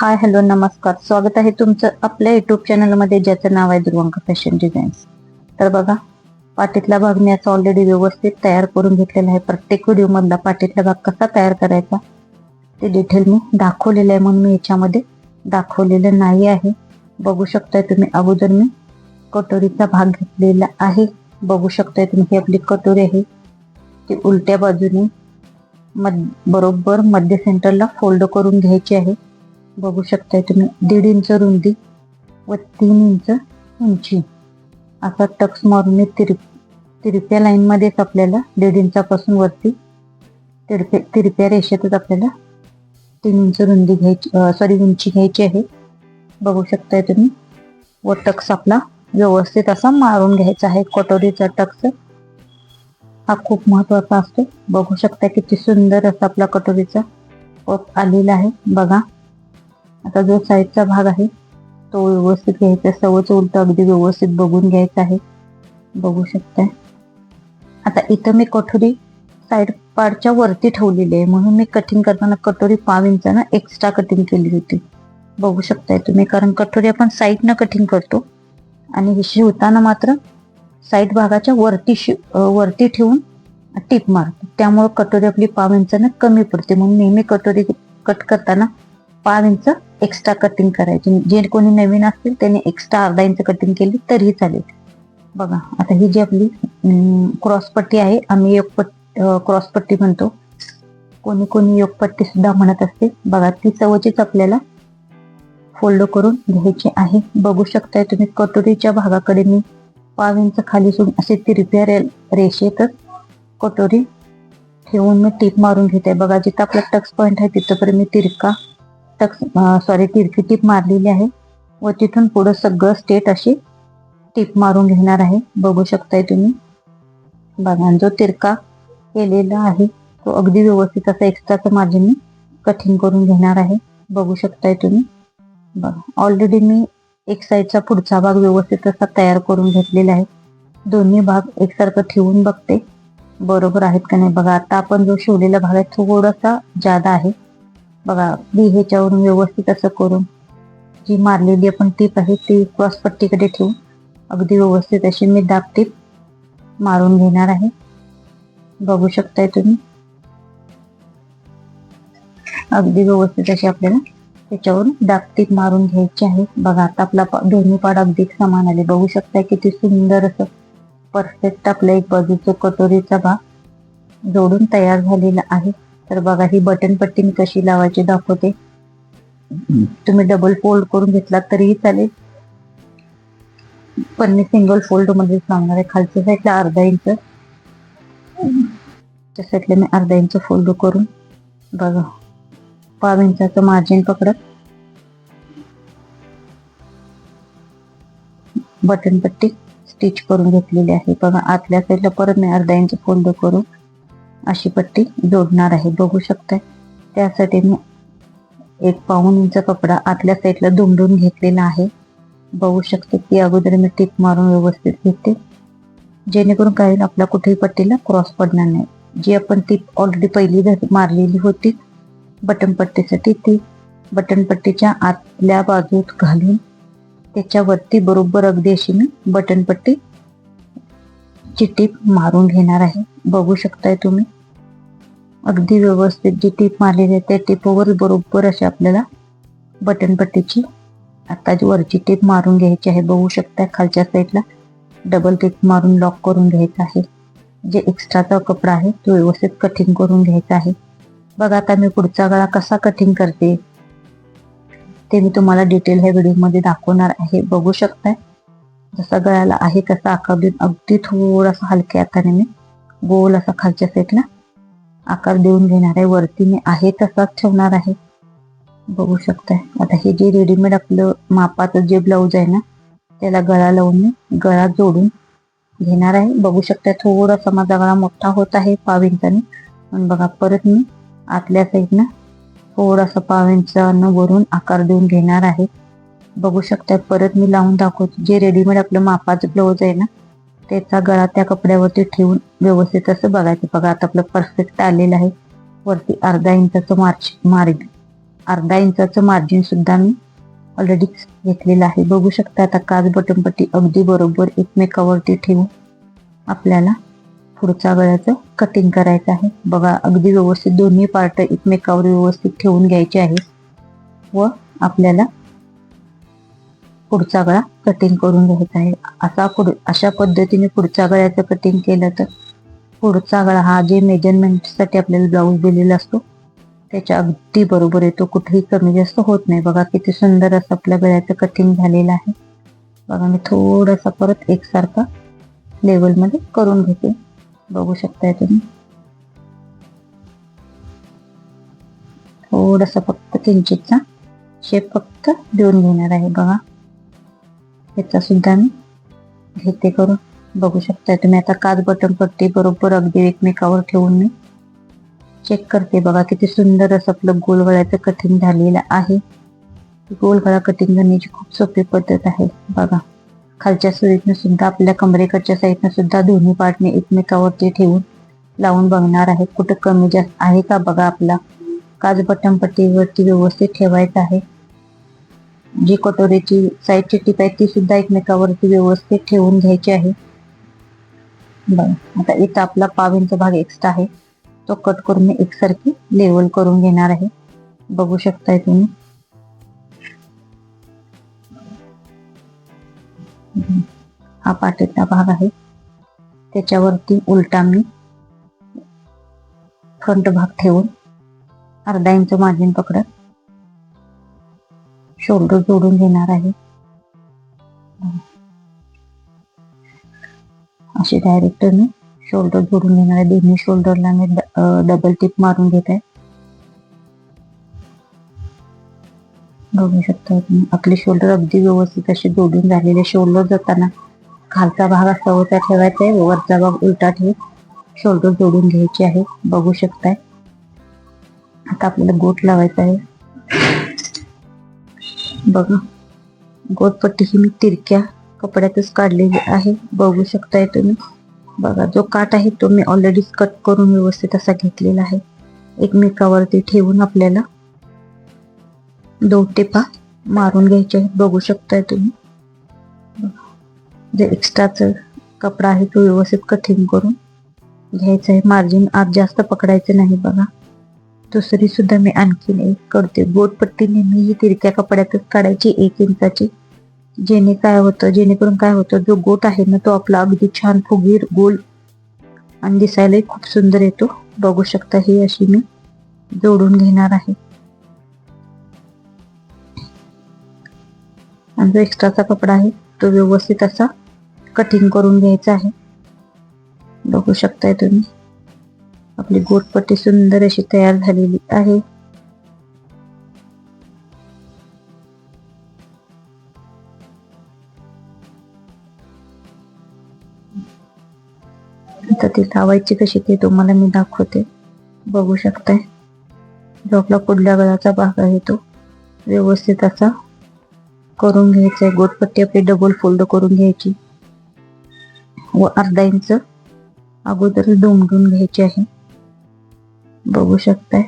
Hi hello नमस्कार. स्वागत आहे तुमचं आपल्या युट्यूब चॅनलमध्ये ज्याचं नाव आहे दुर्वांक फॅशन डिझाईन्स तर बघा पाठीतला भाग मी याचा ऑलरेडी व्यवस्थित तयार करून घेतलेला आहे. प्रत्येक व्हिडिओमधला पाठीतला भाग कसा तयार करायचा ते डिटेल मी दाखवलेलं आहे. म्हणून मी याच्यामध्ये दाखवलेलं नाही आहे. बघू शकताय तुम्ही अगोदर मी कटोरीचा भाग घेतलेला आहे. बघू शकताय तुम्ही ही आपली कटोरी आहे. ती उलट्या बाजूने मध बरोबर मध्य सेंटरला फोल्ड करून घ्यायची आहे. बघू शकताय तुम्ही. दीड इंच रुंदी व तीन इंच उंची. असा टक्स मारून मी तिरप्या लाईनमध्येच आपल्याला दीड इंचापासून वरती तिरप्या तिरप्या रेषेतच आपल्याला तीन इंच रुंदी घ्यायची सॉरी उंची घ्यायची आहे. बघू शकताय तुम्ही. व टक्स आपला व्यवस्थित असा मारून घ्यायचा आहे. कटोरीचा टक्स हा खूप महत्त्वाचा असतो. बघू शकता किती सुंदर असा आपला कटोरीचा पप आलेला आहे. बघा. आता जो साईडचा भाग आहे तो व्यवस्थित घ्यायचा सवच उलट अगदी व्यवस्थित बघून घ्यायचा आहे. बघू शकताय. आता इथं मी कठोरी साईड पार्टच्या वरती ठेवलेली आहे. म्हणून मी कटिंग करताना कटोरी पाव इंचानं एक्स्ट्रा कटिंग केली होती. बघू शकताय तुम्ही कारण कटोरी आपण साईडनं कटिंग करतो. आणि हे शिवताना मात्र साईड भागाच्या वरती शि वरती ठेवून टीप मारतो. त्यामुळे कटोरी आपली पाव इंचानं कमी पडते. म्हणून नेहमी कटोरी कट करताना पाव इंच एक्स्ट्रा कटिंग करायची. जे कोणी नवीन असतील त्याने एक्स्ट्रा अर्धा इंच कटिंग केली तरीही चालेल. बघा आता ही जी आपली क्रॉस पट्टी आहे आम्ही योग पट क्रॉस पट्टी म्हणतो. कोणी कोणी योग पट्टी सुद्धा म्हणत असते. बघा ती चवचीच आपल्याला फोल्ड करून घ्यायची आहे. बघू शकताय तुम्ही कटोरीच्या भागाकडे मी पाव इंच खाली सोडून असे तिरप्या रे रेषेतच कटोरी ठेवून मी टीप मारून घेते. बघा जिथं आपला टक्स पॉइंट आहे तिथंपर्यंत मी तिरका सॉरी तिरकी टीप मारलेली आहे. व तिथून पुढं सगळं स्टेट अशी टीप मारून घेणार आहे. बघू शकताय तुम्ही. बघा आणि जो तिरका केलेला आहे तो अगदी व्यवस्थित असा एक्स्ट्राचं मार्जिन मी कटिंग करून घेणार आहे. बघू शकताय तुम्ही. बघा ऑलरेडी मी एक साईडचा पुढचा भाग व्यवस्थित असा तयार करून घेतलेला आहे. दोन्ही भाग एकसारखं ठेवून बघते. बरोबर आहेत का नाही? बघा आता आपण जो शिवलेला भाग आहे थोडासा जादा आहे. बघा बी ह्याच्यावरून व्यवस्थित असं करून जी मारलेली आपण टीप आहे ती क्रॉस पट्टीकडे ठेवून अगदी व्यवस्थित अशी मी दाब टीप मारून घेणार आहे. बघू शकताय तुम्ही. अगदी व्यवस्थित अशी आपल्याला त्याच्यावरून दाब टीप मारून घ्यायची आहे. बघा आता आपला दोन्ही पाड अगदी समान आले. बघू शकताय किती सुंदर असं परफेक्ट आपल्या एक बाजूचं कटोरीचा भाग जोडून तयार झालेला आहे. तर बघा ही बटन पट्टी मी कशी लावायची दाखवते. तुम्ही डबल फोल्ड करून घेतलात तरीही चालेल. पण मी सिंगल फोल्ड मध्येच लावणार आहे. खालच्या साईडला अर्धा इंच त्या साईडला मी अर्धा इंच फोल्ड करून बघा पाव इंचाचं मार्जिन पकडत. बटन पट्टी स्टिच करून घेतलेली आहे. बघा आतल्या साईडला परत मी अर्धा इंच फोल्ड करून अशी पट्टी जोडणार आहे. बघू शकताय. त्यासाठी मी एक पाऊन इंच कपडा आतल्या साईडला दुमडून घेतलेला आहे. बघू शकते की अगोदर मी टिप मारून व्यवस्थित घेते. जेणेकरून काही आपल्या कुठेही पट्टीला क्रॉस पडणार नाही. जी आपण टीप ऑलरेडी पहिली मारलेली होती बटन पट्टीसाठी ती बटन पट्टीच्या आतल्या बाजूत घालून त्याच्यावरती बरोबर अगदी अशी मी बटन पट्टी ची टीप मारून घेणार आहे. बघू शकताय तुम्ही. अगदी व्यवस्थित जी टीप मारलेली आहे त्या टीपवर बरोबर अशी आपल्याला बटन पट्टीची आता जी वरची टीप मारून घ्यायची आहे बघू शकता खालच्या साईडला डबल टीप मारून लॉक करून घ्यायचा आहे. जे एक्स्ट्राचा कपडा आहे तो व्यवस्थित कटिंग करून घ्यायचा आहे. बघा आता मी पुढचा गळा कसा कटिंग करते. ते मी तुम्हाला डिटेल ह्या व्हिडिओमध्ये दाखवणार आहे. बघू शकताय जसा गळ्याला आहे तसा आकार देऊन अगदी थोडासा हलक्या हाताने मी गोल असा खालच्या साईडला आकार देऊन घेणार आहे. वरती मी आहे तसाच ठेवणार आहे. बघू शकताय. आता हे जे रेडीमेड आपलं मापाचं जे ब्लाऊज आहे ना त्याला गळा लावून मी गळा जोडून घेणार आहे. बघू शकताय थोडासा माझा गळा मोठा होत आहे पाव इंचाने. पण बघा परत मी आतल्या साईडनं थोडासा पाव इंचानं वरून आकार देऊन घेणार आहे. बघू शकताय परत मी लावून दाखवतो. जे रेडीमेड आपलं मापाचं ब्लाऊज आहे ना त्याचा गळा त्या कपड्यावरती ठेवून व्यवस्थित असं बघायचं. बघा आता आपलं परफेक्ट आलेलं आहे. वरती अर्धा इंचाचं मार्च मार्ग अर्धा इंचाचं मार्जिन सुद्धा मी ऑलरेडी घेतलेलं आहे. बघू शकता आता काच बटनपट्टी अगदी बरोबर एकमेकावरती ठेवून आपल्याला पुढच्या गळ्याचं कटिंग करायचं आहे. बघा अगदी व्यवस्थित दोन्ही पार्ट एकमेकावर व्यवस्थित ठेवून घ्यायचे आहे व आपल्याला पुढचा गळा कटिंग करून घ्यायचा आहे. असा पुढ अशा पद्धतीने पुढच्या गळ्याचं कटिंग केलं तर पुढचा गळा हा जे मेजरमेंटसाठी आपल्याला ब्लाऊज दिलेला असतो त्याच्या अगदी बरोबर येतो कुठेही कमी जास्त होत नाही. बघा किती सुंदर असं आपल्या गळ्याचं कटिंग झालेलं आहे. बघा मी थोडासा परत एकसारखा लेवलमध्ये करून घेते. बघू शकताय तुम्ही. थोडासा फक्त किंचितचा शेप फक्त देऊन घेणार आहे. बघा. याचा सुद्धा मी. घेते करून. बघू शकताय तुम्ही आता काच बटन पट्टी बरोबर अगदी एकमेकावर ठेवून मी चेक करते. बघा किती सुंदर असं आपलं गोलगळ्याचं कटिंग झालेलं आहे. गोलगळा कटिंग करण्याची खूप सोपी पद्धत आहे. बघा. खालच्या सुईतनं सुद्धा आपल्या कमरेकडच्या साईडनं सुद्धा दोन्ही पार्टने एकमेकावरती ठेवून लावून बघणार आहे. कुठं कमी जास्त आहे का बघा आपला. काच बटन पट्टीवरती व्यवस्थित ठेवायचं आहे. जी कटोरीची साईडची टीप आहे ती सुद्धा एकमेकावरती व्यवस्थित ठेवून घ्यायची आहे. बरं आता इथं आपला पाविंचा भाग एक्स्ट्रा आहे. तो कट करून मी एकसारखी लेवल करून घेणार आहे. बघू शकताय तुम्ही. हा पाठीचा भाग आहे. त्याच्यावरती उलटा मी फ्रंट भाग ठेवून अर्धा इंच मार्जिन पकडत. शोल्डर जोडून घेणार आहे. असे डायरेक्ट मी शोल्डर जोडून घेणार आहे. दोन्ही शोल्डरला मी डबल टिप मारून घेत. आहे बघू शकता तुम्ही आपले शोल्डर अगदी व्यवस्थित असे जोडून झालेले शोल्डर जाताना खालचा भाग असा होता ठेवायचा आहे. वरचा भाग उलटा ठेवून शोल्डर जोडून घ्यायचे आहे. बघू शकताय. आता आपल्याला गोट लावायचा आहे. बघा गोटपट्टी ही मी तिरक्या कपड्यातच काढलेली आहे. बघू शकताय तुम्ही. बघा जो काट आहे तो मी ऑलरेडी कट करून व्यवस्थित असा घेतलेला आहे. एकमेकावरती ठेवून आपल्याला दोन टेपा मारून घ्यायचे आहेत. बघू शकताय तुम्ही. जे एक्स्ट्राच कपडा आहे तो व्यवस्थित कटिंग करून घ्यायचा आहे. मार्जिन आत जास्त पकडायचं नाही बघा. दुसरी सुद्धा मी आणखीन एक करते. गोटपट्टी नेहमी ही तिरक्या कपड्यातच काढायची एक इंचाची. जेणे काय होतं जेणेकरून काय होतं जो गोट आहे ना तो आपला अगदी छान फुगीर गोल आणि दिसायलाही खूप सुंदर येतो. बघू शकता ही अशी मी जोडून घेणार आहे. आणि जो एक्स्ट्राचा कपडा आहे तो व्यवस्थित असा कटिंग करून घ्यायचा आहे. बघू शकताय तुम्ही. आपली गोटपट्टी सुंदर अशी तयार झालेली आहे. आता ती लावायची कशी ते तुम्हाला मी दाखवते. बघू शकताय. जो आपला पुढल्या गळाचा भाग आहे तो. व्यवस्थित असा करून घ्यायचा आहे गोटपट्टी आपली डबल फोल्ड करून घ्यायची. व अर्धा इंच अगोदर दोमडून घ्यायची आहे. बघू शकताय.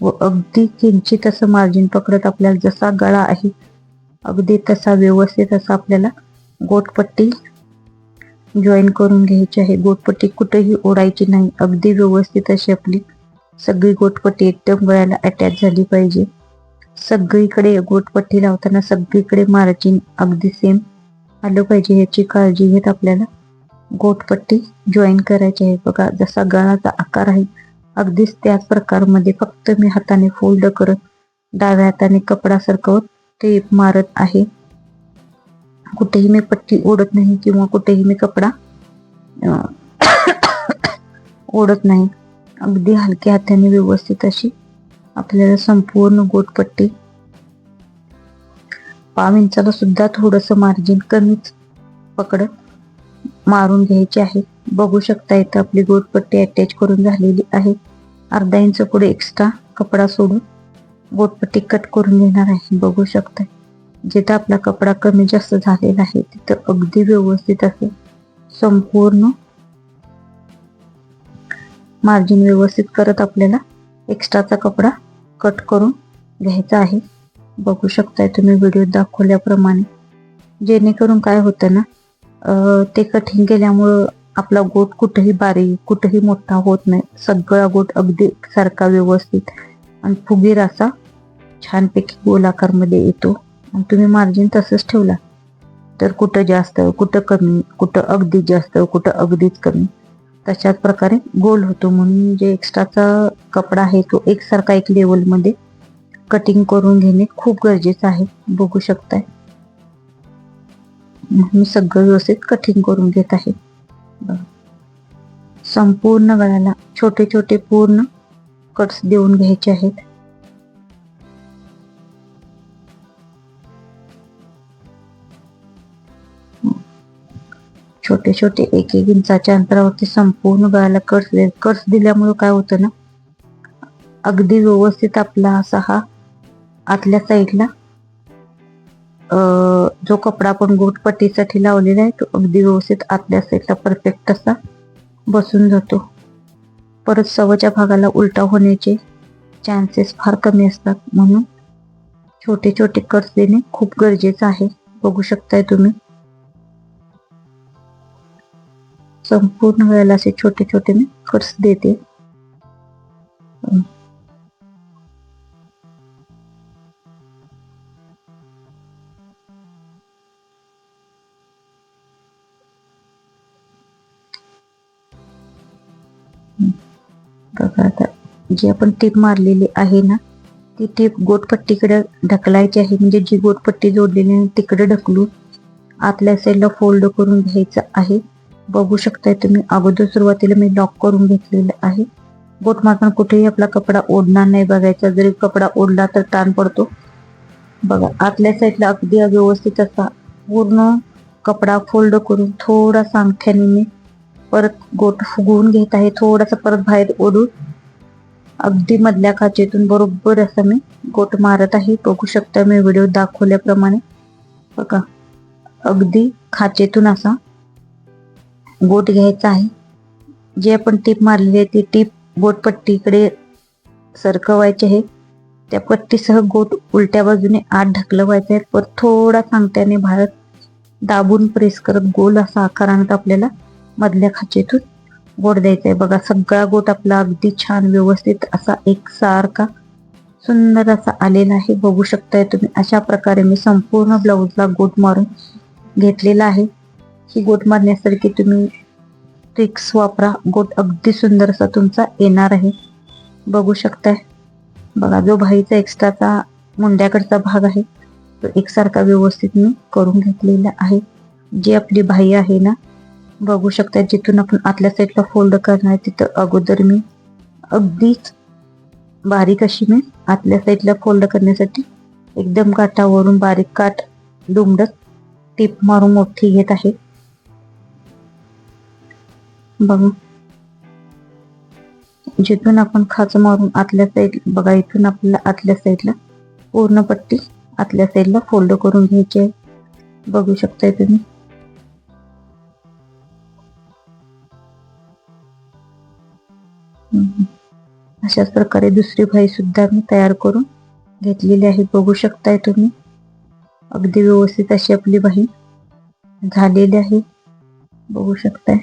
व अगदी किंचित असं मार्जिन पकडत आपल्याला जसा गळा आहे अगदी तसा व्यवस्थित असा आपल्याला गोटपट्टी जॉईन करून घ्यायची आहे. गोटपट्टी कुठेही ओढायची नाही. अगदी व्यवस्थित अशी आपली सगळी गोटपट्टी एकदम गळ्याला अटॅच झाली पाहिजे. सगळीकडे गोटपट्टी लावताना सगळीकडे मार्जिन अगदी सेम आलं पाहिजे. याची काळजी घेत आपल्याला गोटपट्टी जॉईन करायची आहे. बघा जसा गळाचा आकार आहे अगदीच त्याच प्रकारमध्ये फक्त मी हाताने फोल्ड करत डाव्या हाताने कपडा सरकवत टेप मारत आहे. कुठेही मी पट्टी ओढत नाही किंवा कुठेही मी कपडा ओढत नाही. अगदी हलक्या हाताने व्यवस्थित अशी आपल्याला संपूर्ण गोटपट्टी पाव इंचाला सुद्धा थोडस मार्जिन कमीच पकडत मारून घ्यायचे आहे. बघू शकता इथं आपली गोटपट्टी अटॅच करून झालेली आहे. अर्धा इंच पुढे एक्स्ट्रा कपडा सोडून गोटपट्टी कट करून घेणार आहे. बघू शकता. जिथं आपला कपडा कमी जास्त झालेला आहे तिथं अगदी व्यवस्थित असेल संपूर्ण मार्जिन व्यवस्थित करत आपल्याला एक्स्ट्राचा कपडा कट करून घ्यायचा आहे. बघू शकताय तुम्ही व्हिडिओ दाखवल्याप्रमाणे. जेणेकरून काय होतं ना ते कठीण केल्यामुळं आपला गोट कुठेही बारीक कुठेही मोठा होत नाही. सगळा गोट अगदी सारखा व्यवस्थित आणि फुगीर असा छानपैकी गोलाकारमध्ये येतो. आणि तुम्ही मार्जिन तसंच ठेवला. तर कुठं जास्त कुठं कमी कुठं अगदी जास्त कुठं अगदीच कमी. तशाच प्रकारे गोल होतो. म्हणून जे एक्स्ट्राचा कपडा आहे तो एकसारखा एक लेवलमध्ये कटिंग करून घेणे खूप गरजेचं आहे. बघू शकताय. मी सगळं व्यवस्थित कटिंग करून घेत आहे. संपूर्ण गळ्याला छोटे छोटे पूर्ण कट्स देऊन घ्यायचे आहेत. छोटे छोटे एक एक इंचाच्या अंतरावरती संपूर्ण गळ्याला कट्स दे कट्स दिल्यामुळे काय होतं ना अगदी व्यवस्थित आपला असा हा आतल्या साईडला जो कपडा आपण गोटपट्टीसाठी लावलेला आहे तो अगदी व्यवस्थित आतल्या साईडला परफेक्ट असा बसून जातो. परत सवच्या भागाला उलटा होण्याचे चान्सेस फार कमी असतात. म्हणून छोटे छोटे कट्स देणे खूप गरजेचं आहे. बघू शकताय तुम्ही. संपूर्ण वेळेला असे छोटे छोटे मी कट्स देते. बघा आता? जी आपण टीप मारलेली आहे ना ती टीप गोटपट्टीकडे ढकलायची आहे. म्हणजे जी गोटपट्टी जोडलेली आहे तिकडे ढकलून आतल्या साईडला फोल्ड करून घ्यायचं आहे. बघू शकताय तुम्ही अगोदर सुरुवातीला मी लॉक करून घेतलेलं आहे. बोट मारताना कुठेही आपला कपडा ओढणार नाही बघायचा. जरी कपडा ओढला तर ताण पडतो. बघा आतल्या साईडला अगदी व्यवस्थित असा पूर्ण कपडा फोल्ड करून थोडासा अंगठ्याने मी परत गोट फुगवून घेत आहे थोडासा परत बाहेर ओढून. अगदी मधल्या काचेतून बरोबर असं मी गोट मारत आहे. बघू शकता मी व्हिडिओ दाखवल्याप्रमाणे. बघा अगदी खाचेतून असा गोट घ्यायचा आहे. जे आपण टीप मारलेली आहे ती टीप गोटपट्टीकडे सरकवायची आहे. त्या पट्टीसह गोट उलट्या बाजूने आत ढकलवायचा आहे परत थोडा सांगत्याने भारत दाबून प्रेस करत गोल असा आकार आपल्याला मधल्या खाचेतून गोट द्यायचा आहे बघा सगळा गोट आपला अगदी छान व्यवस्थित असा एक सारखा सुंदर असा आलेला आहे. बघू शकताय तुम्ही अशा प्रकारे मी संपूर्ण ब्लाऊजला गोट मारून घेतलेला आहे. ही गोट मारण्यासारखी तुम्ही ट्रिक्स वापरा. गोट अगदी सुंदर असा तुमचा येणार आहे. बघू शकताय. बघा जो भाईचा एक्स्ट्राचा मुंड्याकडचा भाग आहे तो एकसारखा व्यवस्थित मी करून घेतलेला आहे. जी आपली भाई आहे ना बघू शकता जिथून आपण आतल्या साईडला फोल्ड करणार तिथं अगोदर मी अगदीच बारीक अशी मी आतल्या साईडला फोल्ड करण्यासाठी एकदम काठावरून बारीक काठ दुमडत टीप मारून मोठी घेत आहे. बघा. जिथून आपण खाच मारून आतल्या साईड बघा इथून आपल्याला आतल्या साईडला पूर्ण पट्टी आतल्या साईडला फोल्ड करून घ्यायची आहे. बघू शकताय तुम्ही. अशाच प्रकारे दुसरी भाई सुद्धा मी तयार करून घेतलेली आहे. बघू शकताय तुम्ही. अगदी व्यवस्थित अशी आपली भाई झालेली आहे. बघू शकताय.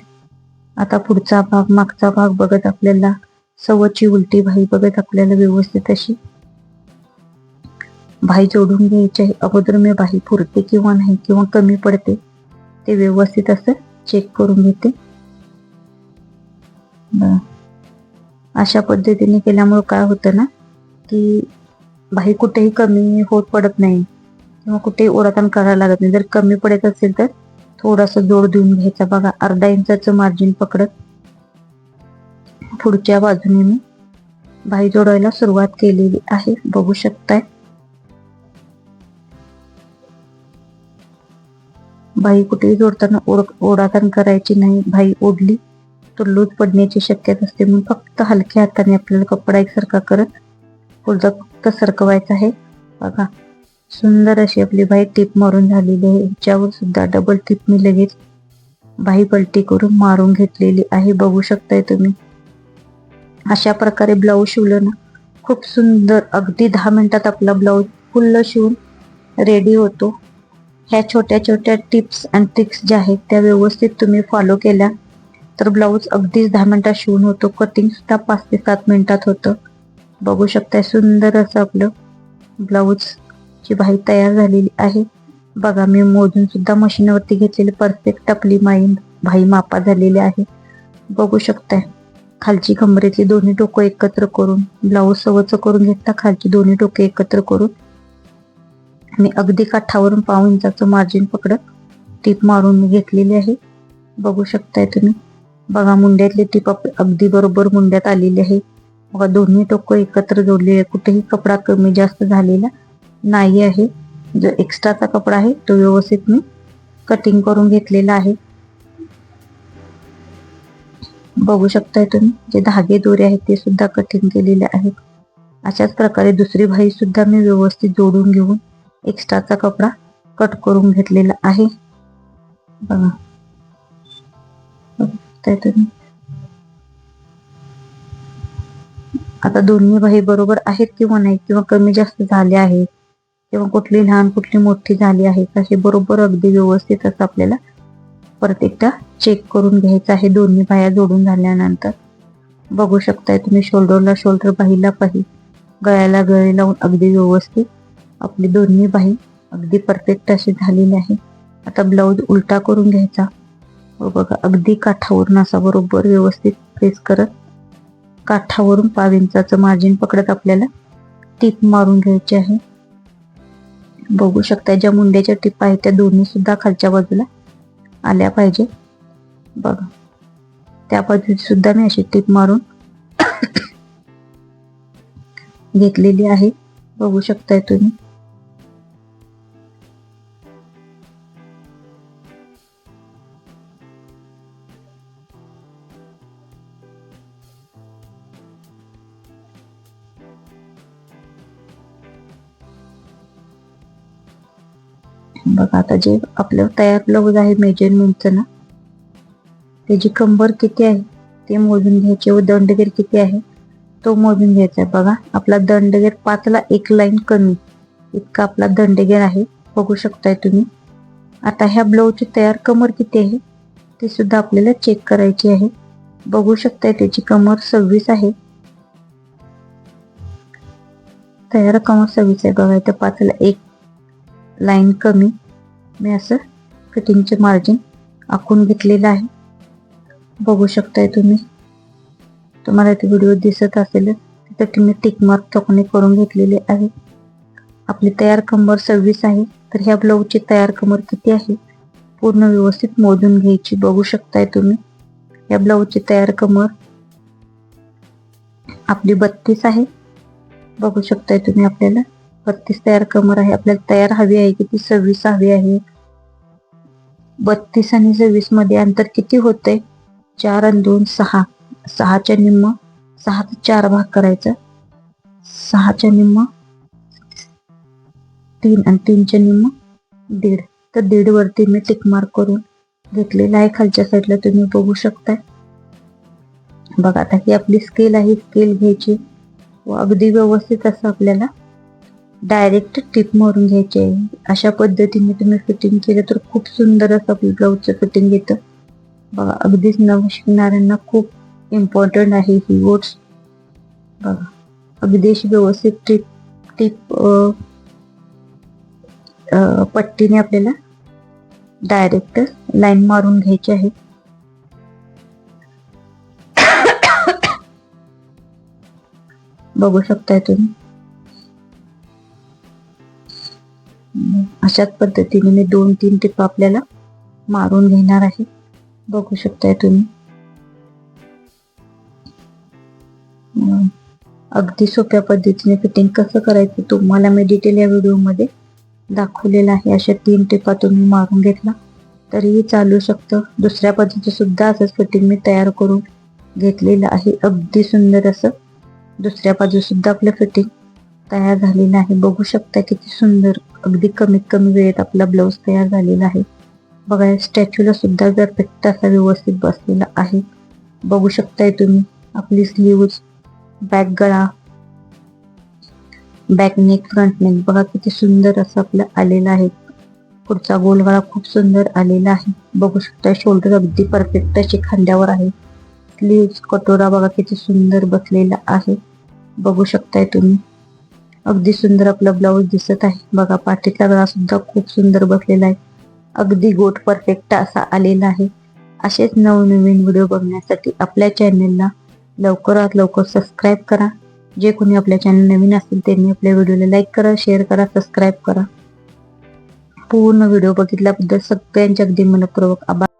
आता पुढचा भाग मागचा भाग बघत आपल्याला सवची उलटी भाई बघत आपल्याला व्यवस्थित अशी भाई जोडून घ्यायची आहे. अगोदर मी भाई पुरते किंवा नाही किंवा कमी पडते ते व्यवस्थित असं चेक करून घेते. बघा. अशा पद्धतीने केल्यामुळं काय होतं ना की भाई कुठेही कमी होत पडत नाही किंवा कुठेही ओढाताण करायला लागत नाही. जर कमी पडत असेल तर थोडासा जोड देऊन घ्यायचा. बघा अर्धा इंचाचं मार्जिन पकडत पुढच्या बाजूने मी भाई जोडायला सुरुवात केलेली आहे. बघू शकताय. भाई कुठेही जोडताना ओढ ओढाताण करायची नाही. भाई ओढली. तो लूज पडण्याची शक्यता असते. म्हणून फक्त हलक्या हाताने आपल्याला कपडा एकसारखा करत पुढचा फक्त सरकवायचा आहे. बघा. सुंदर अशी आपली बाई टिप मारून झालेली आहे. ह्याच्यावर सुद्धा डबल टिप मी लगेच बाही पलटी करून मारून घेतलेली आहे. बघू शकताय तुम्ही. अशा प्रकारे ब्लाऊज शिवलं ना खूप सुंदर. अगदी दहा मिनिटात आपला ब्लाऊज फुल्ल शिवून रेडी होतो. ह्या छोट्या छोट्या टिप्स अँड ट्रिक्स ज्या आहेत त्या व्यवस्थित तुम्ही फॉलो केल्या. तर ब्लाऊज अगदीच दहा मिनिटात शिवून होतो. कटिंग सुद्धा पाच ते सात मिनिटात होतं. बघू शकताय सुंदर असं आपलं ब्लाऊज ची बाही तयार झालेली आहे. बघा मी मोजून सुद्धा मशीनवरती घेतलेली परफेक्ट आपली माई भाई मापा झालेली आहे. बघू शकताय खालची कमरेतली दोन्ही टोकं एकत्र करून ब्लाऊज सवच करून घेतला खालची दोन्ही टोके एकत्र करून. मी अगदी काठावरून पाव इंचाचं मार्जिन पकडत टीप मारून मी घेतलेली आहे. बघू शकताय तुम्ही. बघा मुंड्यातली टीप अगदी बरोबर मुंड्यात आलेली आहे बघा दोन्ही टोकं एकत्र जोडलेले आहे कुठेही कपडा कमी जास्त झालेला नाही आहे. जो एक्स्ट्राचा कपडा आहे तो व्यवस्थित मी कटिंग करून घेतलेला आहे. बघू शकताय तुम्ही जे धागे दोरे आहेत ते सुद्धा कटिंग केलेले आहेत. अशाच प्रकारे दुसरी भाई सुद्धा मी व्यवस्थित जोडून घेऊन एक्स्ट्राचा कपडा कट करून घेतलेला आहे. बघा. बघताय तुम्ही? आता दोन्ही भाई बरोबर आहेत किंवा नाही किंवा कमी जास्त झाले आहेत किंवा कुठली लहान कुठली मोठी झाली आहे असे बरोबर अगदी व्यवस्थित असं आपल्याला परत एकदा चेक करून घ्यायचं आहे. दोन्ही बाया जोडून झाल्यानंतर बघू शकताय तुम्ही शोल्डरला शोल्डर बाहीला पाही गळ्याला गळे लावून अगदी व्यवस्थित आपली दोन्ही बाही अगदी परफेक्ट अशी झालेली आहे. आता ब्लाऊज उलटा करून घ्यायचा. व बघा अगदी काठावरून असा बरोबर व्यवस्थित प्रेस करत काठावरून पाव इंचाचं मार्जिन पकडत आपल्याला टीप मारून घ्यायची आहे. बघू शकता ज्या मुंड्याच्या टीप आहेत त्या दोन्ही सुद्धा खालच्या बाजूला आल्या पाहिजे. बघा त्या बाजूची सुद्धा मी अशी टीप मारून घेतलेली आहे. बघू शकताय तुम्ही. बघा आता जे आपलं तयार ब्लाऊज आहे मेजरमेंटचं ना त्याची कंबर किती आहे ते मोजून घ्यायचे. व दंडगेर किती आहे तो मोजून घ्यायचा आहे. बघा आपला दंडगेर पाचला एक लाईन कमी. इतका आपला दंडगेर आहे बघू शकताय तुम्ही. आता ह्या ब्लाऊजची तयार कमर किती आहे ते सुद्धा आपल्याला चेक करायची आहे. बघू शकताय त्याची कमर सव्वीस आहे. तयार कमर सव्वीस आहे. बघा इथं पाचला एक लाईन कमी. मी असं फिटिंगचे मार्जिन आखून घेतलेलं आहे. बघू शकताय तुम्ही. तुम्हाला ते व्हिडिओ दिसत असेल तिथे मी टिक मार्क चौकणी करून घेतलेले आहे. आपली तयार कंबर सव्वीस आहे तर ह्या ब्लाऊजची तयार कमर किती आहे? पूर्ण व्यवस्थित मोजून घ्यायची बघू शकताय तुम्ही. या ब्लाऊजची तयार कमर आपली बत्तीस आहे. बघू शकताय तुम्ही आपल्याला. बत्तीस तयार कमर आहे. आपल्याला तयार हवी आहे किती? सव्वीस हवी आहे. बत्तीस आणि सव्वीसमध्ये अंतर किती होते चार आणि दोन सहा. सहाच्या निम्म सहा चार भाग करायचा. सहाच्या निम्म तीन आणि तीनच्या निम्म दीड. तर दीड वरती मी टिकमार्क करून घेतलेला आहे. खालच्या साईडला तुम्ही बघू शकताय. बघा आता ही आपली स्केल आहे. स्केल घ्यायची व अगदी व्यवस्थित असं आपल्याला डायरेक्ट टिप मारून घ्यायची आहे. अशा पद्धतीने तुम्ही फिटिंग केलं तर खूप सुंदर असं आपलं ब्लाऊजचं फिटिंग येतं. बघा अगदीच नव शिकणाऱ्यांना खूप इम्पॉर्टंट आहे ही गोट्स बघा अगदी अशी व्यवस्थित टिप टिप पट्टीने आपल्याला डायरेक्ट लाईन मारून घ्यायची आहे. बघू शकताय तुम्ही. अशाच पद्धतीने मी दोन तीन टिप आपल्याला मारून घेणार आहे. बघू शकताय तुम्ही. अगदी सोप्या पद्धतीने फिटिंग कसं करायचं तुम्हाला मी डिटेल या व्हिडिओमध्ये दाखवलेलं आहे. अशा तीन टिपा तुम्ही मारून घेतला तरीही चालू शकतं. दुसऱ्या पद्धतीचं सुद्धा असंच फिटिंग मी तयार करून घेतलेलं आहे. अगदी सुंदर असं दुसऱ्या बाजूसुद्धा आपलं फिटिंग तयार झालेला आहे. बघू शकता किती सुंदर अगदी कमीत कमी वेळेत आपला ब्लाऊज तयार झालेला आहे. बघा स्टॅच्यूला सुद्धा परफेक्ट असा व्यवस्थित बसलेला आहे. बघू शकताय तुम्ही आपली स्लीव्ज बॅक गळा बॅक नेक फ्रंट नेक बघा किती सुंदर असं आपलं आलेलं आहे. पुढचा गोलगळा खूप सुंदर आलेला आहे. बघू शकता शोल्डर अगदी परफेक्ट अशी खांद्यावर आहे. स्लीव्ज कटोरा बघा किती सुंदर बसलेला आहे. बघू शकताय तुम्ही. अगदी सुंदर आपला ब्लाऊज दिसत आहे. बघा पाठीतला गळा सुद्धा खूप सुंदर बसलेला आहे. अगदी गोट परफेक्ट असा आलेला आहे. असेच नवनवीन व्हिडिओ बघण्यासाठी आपल्या चॅनलला लवकरात लवकर सबस्क्राईब करा. जे कोणी आपल्या चॅनल नवीन असतील त्यांनी आपल्या व्हिडिओला लाईक करा शेअर करा सबस्क्राईब करा. पूर्ण व्हिडिओ बघितल्याबद्दल सगळ्यांचे अगदी मनपूर्वक आभार.